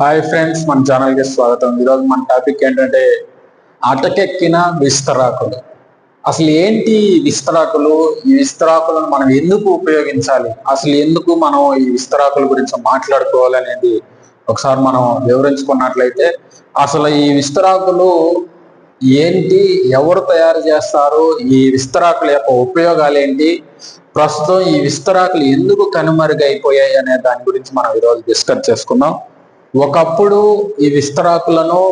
Hi friends మన ఛానల్కి స్వాగతం. ఈరోజు మన టాపిక్ ఏంటంటే అటకెక్కిన విస్తరాకులు. అసలు ఏంటి విస్తరాకులు? ఈ విస్తరాకులను మనం ఎందుకు ఉపయోగించాలి? అసలు ఎందుకు మనం ఈ విస్తరాకుల గురించి మాట్లాడుకోవాలి అనేది ఒకసారి మనం వివరించుకున్నట్లయితే అసలు ఈ విస్తరాకులు ఏంటి? ఎవరు తయారు చేస్తారు? ఈ విస్తరాకుల యొక్క ఉపయోగాలు ఏంటి? ప్రస్తుతం ఈ విస్తరాకులు ఎందుకు కనుమరుగైపోయాయి అనే దాని గురించి మనం ఈరోజు డిస్కస్ చేసుకుందాం. ఒకప్పుడు ఈ విస్తరాకులను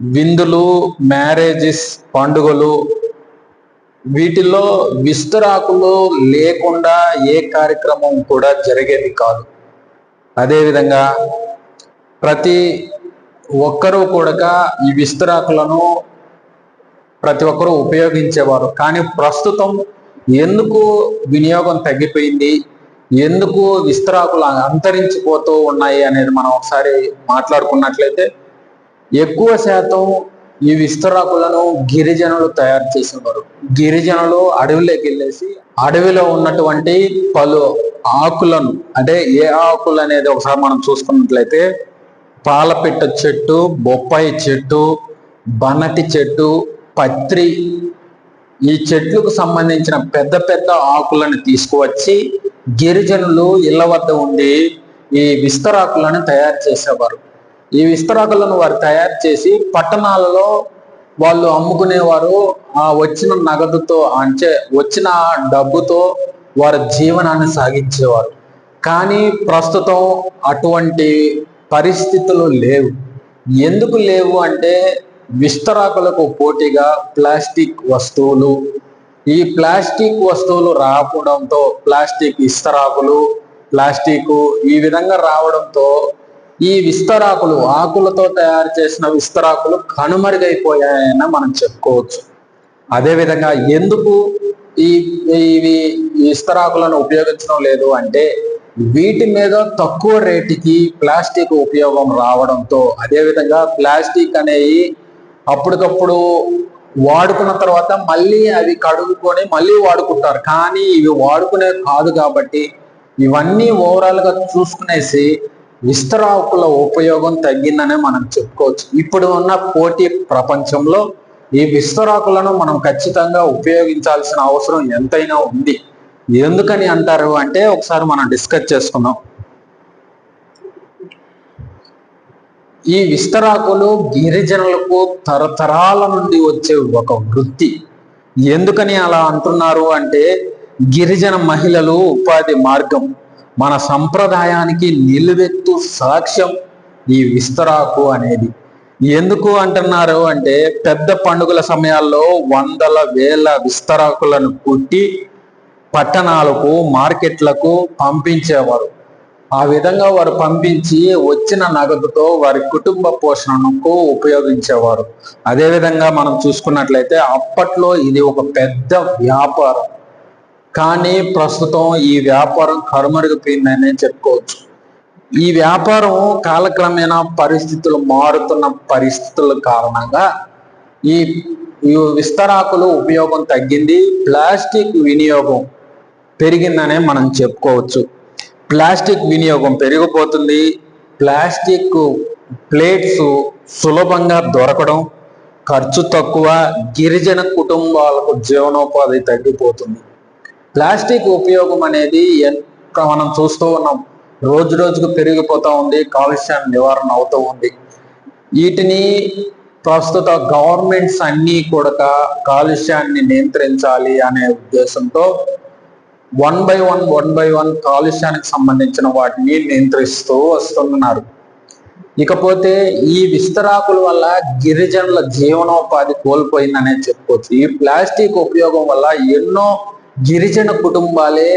విందులు మ్యారేజెస్ పండుగలు వీటిలో విస్తరాకులు లేకుండా ఏ కార్యక్రమం కూడా జరిగేది కాదు. అదేవిధంగా ప్రతి ఒక్కరూ కూడా ఈ విస్తరాకులను ప్రతి ఒక్కరూ ఉపయోగించేవారు. కానీ ప్రస్తుతం ఎందుకు వినియోగం తగ్గిపోయింది? ఎందుకు విస్తరాకులు అంతరించిపోతూ ఉన్నాయి అనేది మనం ఒకసారి మాట్లాడుకున్నట్లయితే ఎక్కువ శాతం ఈ విస్తరాకులను గిరిజనులు తయారు చేసేవారు. గిరిజనులు అడవిలోకి వెళ్ళేసి అడవిలో ఉన్నటువంటి పలు ఆకులను అంటే ఏ ఆకులు అనేది ఒకసారి మనం చూసుకున్నట్లయితే పాలపిట్ట చెట్టు బొప్పాయి చెట్టు బనటి చెట్టు పత్రి ఈ చెట్లకు సంబంధించిన పెద్ద పెద్ద ఆకులను తీసుకువచ్చి గిరిజనులు ఇళ్ళ వద్ద ఉండి ఈ విస్తరాకులను తయారు చేసేవారు. ఈ విస్తరాకులను వారు తయారు చేసి పట్టణాలలో వాళ్ళు అమ్ముకునేవారు. ఆ వచ్చిన నగదుతో అంటే వచ్చిన డబ్బుతో వారి జీవనాన్ని సాగించేవారు. కానీ ప్రస్తుతం అటువంటి పరిస్థితులు లేవు. ఎందుకు లేవు అంటే విస్తరాకులకు పోటీగా ప్లాస్టిక్ వస్తువులు ఈ ప్లాస్టిక్ వస్తువులు రావడంతో ప్లాస్టిక్ ఇస్తరాకులు ప్లాస్టిక్ ఈ విధంగా రావడంతో ఈ విస్తరాకులు ఆకులతో తయారు చేసిన విస్తరాకులు కనుమరుగైపోయాయని మనం చెప్పుకోవచ్చు. అదేవిధంగా ఎందుకు ఈ ఇవి విస్తరాకులను ఉపయోగించడం లేదు అంటే వీటి మీద తక్కువ రేటుకి ప్లాస్టిక్ ఉపయోగం రావడంతో అదేవిధంగా ప్లాస్టిక్ అనేవి అప్పటికప్పుడు వాడుకున్న తర్వాత మళ్ళీ అవి కడుగుకొని మళ్ళీ వాడుకుంటారు. కానీ ఇవి వాడుకునే కాదు కాబట్టి ఇవన్నీ ఓవరాల్గా చూసుకునేసి విస్తరాకుల ఉపయోగం తగ్గిందనే మనం చెప్పుకోవచ్చు. ఇప్పుడు ఉన్న పోటీ ప్రపంచంలో ఈ విస్తరాకులను మనం ఖచ్చితంగా ఉపయోగించాల్సిన అవసరం ఎంతైనా ఉంది. ఎందుకని అంటారు అంటే ఒకసారి మనం డిస్కస్ చేసుకుందాం. ఈ విస్తరాకులు గిరిజనులకు తరతరాల నుండి వచ్చే ఒక వృత్తి. ఎందుకని అలా అంటున్నారు అంటే గిరిజన మహిళలు ఉపాధి మార్గం మన సంప్రదాయానికి నిలువెత్తు సాక్ష్యం ఈ విస్తరాకు అనేది. ఎందుకు అంటున్నారు అంటే పెద్ద పండుగల సమయాల్లో వందల వేల విస్తరాకులను కుట్టి పట్టణాలకు మార్కెట్లకు పంపించేవారు. ఆ విధంగా వారు పంపించి వచ్చిన నగదుతో వారి కుటుంబ పోషణకు ఉపయోగించేవారు. అదేవిధంగా మనం చూసుకున్నట్లయితే అప్పట్లో ఇది ఒక పెద్ద వ్యాపారం. కానీ ప్రస్తుతం ఈ వ్యాపారం కరుమరుగిపోయిందనే చెప్పుకోవచ్చు. ఈ వ్యాపారం కాలక్రమేణా పరిస్థితులు మారుతున్న పరిస్థితుల కారణంగా ఈ విస్తరాకులు ఉపయోగం తగ్గింది ప్లాస్టిక్ వినియోగం పెరిగిందనే మనం చెప్పుకోవచ్చు. ప్లాస్టిక్ వినియోగం పెరిగిపోతుంది. ప్లాస్టిక్ ప్లేట్స్ సులభంగా దొరకడం ఖర్చు తక్కువ గిరిజన కుటుంబాలకు జీవనోపాధి తగ్గిపోతుంది. ప్లాస్టిక్ ఉపయోగం అనేది ఎంత మనం చూస్తూ ఉన్నాం. రోజు రోజుకు పెరిగిపోతూ ఉంది కాలుష్యాన్ని నివారణ అవుతూ ఉంది. వీటిని ప్రస్తుత గవర్నమెంట్స్ అన్నీ కూడా కాలుష్యాన్ని నియంత్రించాలి అనే ఉద్దేశంతో one by one one by one కాలుష్యానికి సంబంధించిన వాటిని నియంత్రిస్తూ వస్తున్నారు. ఇకపోతే ఈ విస్తరాకుల వల్ల గిరిజనుల జీవనోపాధి కోల్పోయిందనే చెప్పుకోవచ్చు. ఈ ప్లాస్టిక్ ఉపయోగం వల్ల ఎన్నో గిరిజన కుటుంబాలే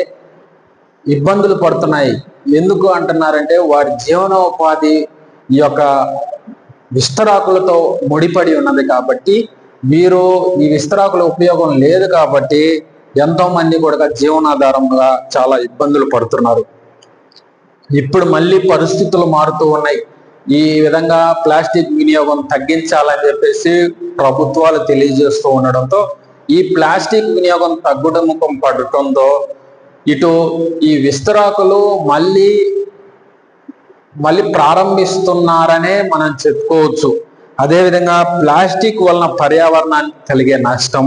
ఇబ్బందులు పడుతున్నాయి. ఎందుకు అంటున్నారంటే వారి జీవనోపాధి ఈ యొక్క విస్తరాకులతో ముడిపడి ఉన్నది కాబట్టి వీరు ఈ విస్తరాకుల ఉపయోగం లేదు కాబట్టి ఎంతో మంది కూడా జీవనాధారంగా చాలా ఇబ్బందులు పడుతున్నారు. ఇప్పుడు మళ్ళీ పరిస్థితులు మారుతూ ఉన్నాయి. ఈ విధంగా ప్లాస్టిక్ వినియోగం తగ్గించాలని చెప్పేసి ప్రభుత్వాలు తెలియజేస్తూ ఉండడంతో ఈ ప్లాస్టిక్ వినియోగం తగ్గుముఖం పడటంతో ఇటు ఈ విస్తరాకులు మళ్ళీ మళ్ళీ ప్రారంభిస్తున్నారనే మనం చెప్పుకోవచ్చు. అదేవిధంగా ప్లాస్టిక్ వలన పర్యావరణానికి కలిగే నష్టం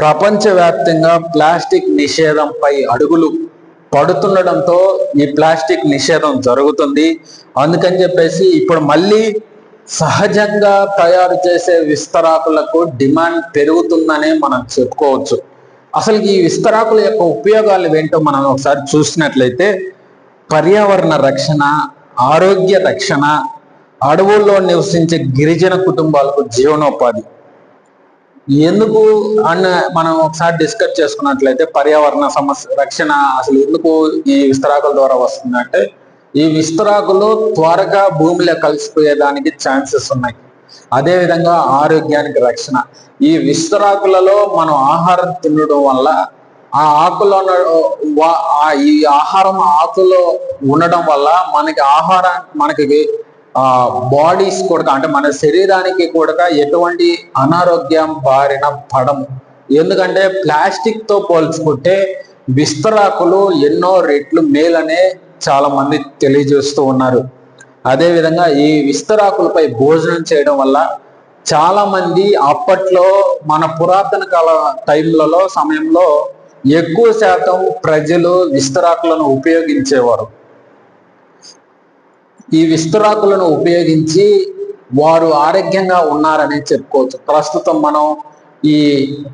ప్రపంచవ్యాప్తంగా ప్లాస్టిక్ నిషేధంపై అడుగులు పడుతుండడంతో ఈ ప్లాస్టిక్ నిషేధం జరుగుతుంది. అందుకని చెప్పేసి ఇప్పుడు మళ్ళీ సహజంగా తయారు చేసే విస్తరాకులకు డిమాండ్ పెరుగుతుందనే మనం చెప్పుకోవచ్చు. అసలు ఈ విస్తరాకుల యొక్క ఉపయోగాలు ఏంటో మనం ఒకసారి చూసినట్లయితే పర్యావరణ రక్షణ ఆరోగ్య రక్షణ అడవుల్లో నివసించే గిరిజన కుటుంబాలకు జీవనోపాధి ఎందుకు అన్న మనం ఒకసారి డిస్కస్ చేసుకున్నట్లయితే పర్యావరణ సమస్య రక్షణ అసలు ఎందుకు ఈ విస్తరాకుల ద్వారా వస్తుందంటే ఈ విస్తరాకులు త్వరగా భూమిలో కలిసిపోయేదానికి ఛాన్సెస్ ఉన్నాయి. అదే విధంగా ఆరోగ్యానికి రక్షణ. ఈ విస్తరాకులలో మనం ఆహారం తినడం వల్ల ఆ ఆకులో ఈ ఆహారం ఆకులో ఉండడం వల్ల మనకి ఆహారం మనకి బాడీస్ కూడా అంటే మన శరీరానికి కూడా ఎటువంటి అనారోగ్యం బారిన పడము. ఎందుకంటే ప్లాస్టిక్తో పోల్చుకుంటే విస్తరాకులు ఎన్నో రెట్లు మేలనే చాలా మంది తెలియజేస్తూ ఉన్నారు. అదేవిధంగా ఈ విస్తరాకులపై భోజనం చేయడం వల్ల చాలా మంది అప్పట్లో మన పురాతన కాల టైంలలో సమయంలో ఎక్కువ శాతం ప్రజలు విస్తరాకులను ఉపయోగించేవారు. ఈ విస్తరాకులను ఉపయోగించి వారు ఆరోగ్యంగా ఉన్నారని చెప్పుకోవచ్చు. ప్రస్తుతం మనం ఈ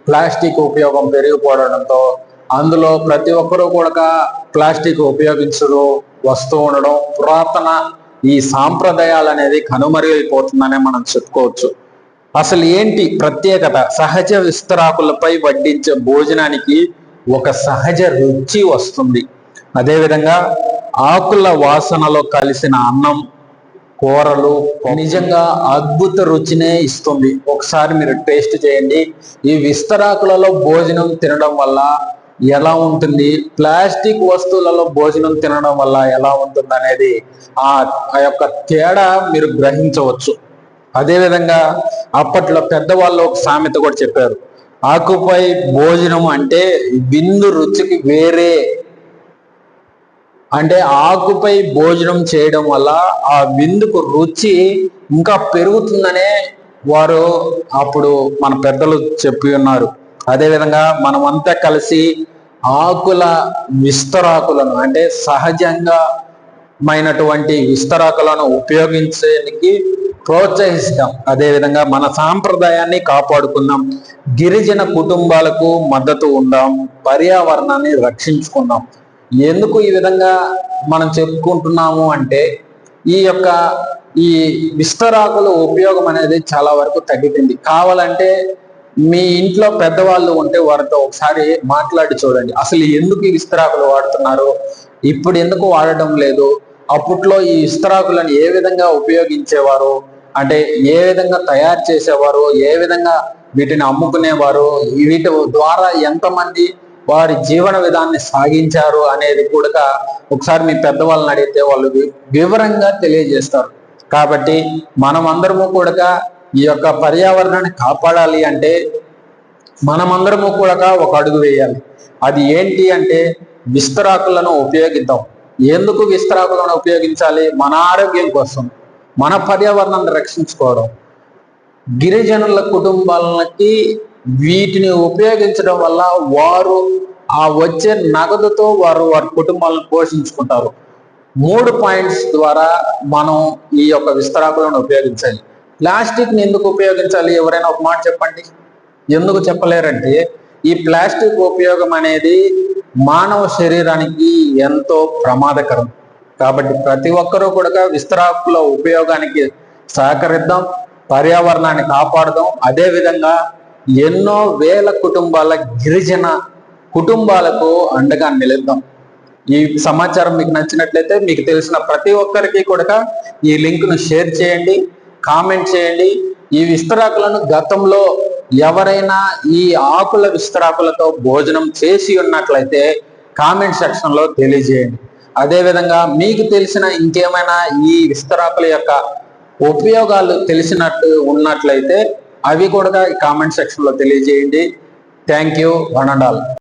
ప్లాస్టిక్ ఉపయోగం పెరిగిపోవడంతో అందులో ప్రతి ఒక్కరూ కూడా ప్లాస్టిక్ ఉపయోగించడం వస్తూ ఉండడం పురాతన ఈ సాంప్రదాయాలు అనేది కనుమరుగైపోతుందనే మనం చెప్పుకోవచ్చు. అసలు ఏంటి ప్రత్యేకత? సహజ విస్తరాకులపై వడ్డించే భోజనానికి ఒక సహజ రుచి వస్తుంది. అదేవిధంగా ఆకుల వాసనలో కలిసిన అన్నం కూరలు నిజంగా అద్భుత రుచినే ఇస్తుంది. ఒకసారి మీరు టేస్ట్ చేయండి. ఈ విస్తరాకులలో భోజనం తినడం వల్ల ఎలా ఉంటుంది? ప్లాస్టిక్ వస్తువులలో భోజనం తినడం వల్ల ఎలా ఉంటుంది అనేది ఆ యొక్క తేడా మీరు గ్రహించవచ్చు. అదేవిధంగా అప్పట్లో పెద్దవాళ్ళు ఒక సామెత కూడా చెప్పారు. ఆకుపై భోజనం అంటే విందు రుచికి వేరే అంటే ఆకుపై భోజనం చేయడం వల్ల ఆ విందుకు రుచి ఇంకా పెరుగుతుందనే వారు అప్పుడు మన పెద్దలు చెప్పి ఉన్నారు. అదేవిధంగా మనమంతా కలిసి ఆకుల విస్తరాకులను అంటే సహజంగా మైనటువంటి విస్తరాకులను ఉపయోగించడానికి ప్రోత్సహిస్తాం. అదేవిధంగా మన సాంప్రదాయాన్ని కాపాడుకుందాం. గిరిజన కుటుంబాలకు మద్దతు ఉందాం. పర్యావరణాన్ని రక్షించుకుందాం. ఎందుకు ఈ విధంగా మనం చెప్పుకుంటున్నాము అంటే ఈ యొక్క ఈ విస్తరాకుల ఉపయోగం అనేది చాలా వరకు తగ్గిపోయింది. కావాలంటే మీ ఇంట్లో పెద్దవాళ్ళు ఉంటే వారితో ఒకసారి మాట్లాడి చూడండి. అసలు ఎందుకు ఈ విస్తరాకులు వాడుతున్నారు? ఇప్పుడు ఎందుకు వాడటం లేదు? అప్పట్లో ఈ విస్తరాకులను ఏ విధంగా ఉపయోగించేవారు? అంటే ఏ విధంగా తయారు చేసేవారు? ఏ విధంగా వీటిని అమ్ముకునేవారు? వీటి ద్వారా ఎంతమంది వారి జీవన విధాన్ని సాగించారు అనేది కూడా ఒకసారి మీ పెద్దవాళ్ళని అడిగితే వాళ్ళు వివరంగా తెలియజేస్తారు. కాబట్టి మనమందరము కూడా ఈ యొక్క పర్యావరణాన్ని కాపాడాలి అంటే మనమందరము కూడా ఒక అడుగు వేయాలి. అది ఏంటి అంటే విస్తరాకులను ఉపయోగిద్దాం. ఎందుకు విస్తరాకులను ఉపయోగించాలి? మన ఆరోగ్యం కోసం మన పర్యావరణాన్ని రక్షించుకోవడం. గిరిజనుల కుటుంబాలకి వీటిని ఉపయోగించడం వల్ల వారు ఆ వచ్చే నగదుతో వారు వారి కుటుంబాలను పోషించుకుంటారు. మూడు పాయింట్స్ ద్వారా మనం ఈ యొక్క విస్తరాకులను ఉపయోగించాలి. ప్లాస్టిక్ని ఎందుకు ఉపయోగించాలి? ఎవరైనా ఒక మాట చెప్పండి. ఎందుకు చెప్పలేరంటే ఈ ప్లాస్టిక్ ఉపయోగం అనేది మానవ శరీరానికి ఎంతో ప్రమాదకరం. కాబట్టి ప్రతి ఒక్కరూ కూడా విస్తరాకుల ఉపయోగానికి సహకరిద్దాం పర్యావరణాన్ని కాపాడదాం. అదేవిధంగా ఎన్నో వేల కుటుంబాల గిరిజన కుటుంబాలకు అండగా నిలుద్దాం. ఈ సమాచారం మీకు నచ్చినట్లయితే మీకు తెలిసిన ప్రతి ఒక్కరికి కూడా ఈ లింక్ను షేర్ చేయండి కామెంట్ చేయండి. ఈ విస్తరాకులను గతంలో ఎవరైనా ఈ ఆకుల విస్తరాకులతో భోజనం చేసి ఉన్నట్లయితే కామెంట్ సెక్షన్లో తెలియజేయండి. అదేవిధంగా మీకు తెలిసిన ఇంకేమైనా ఈ విస్తరాకుల యొక్క ఉపయోగాలు తెలిసినట్టు ఉన్నట్లయితే అవి కూడా కామెంట్ సెక్షన్లో తెలియజేయండి. Thank you one and all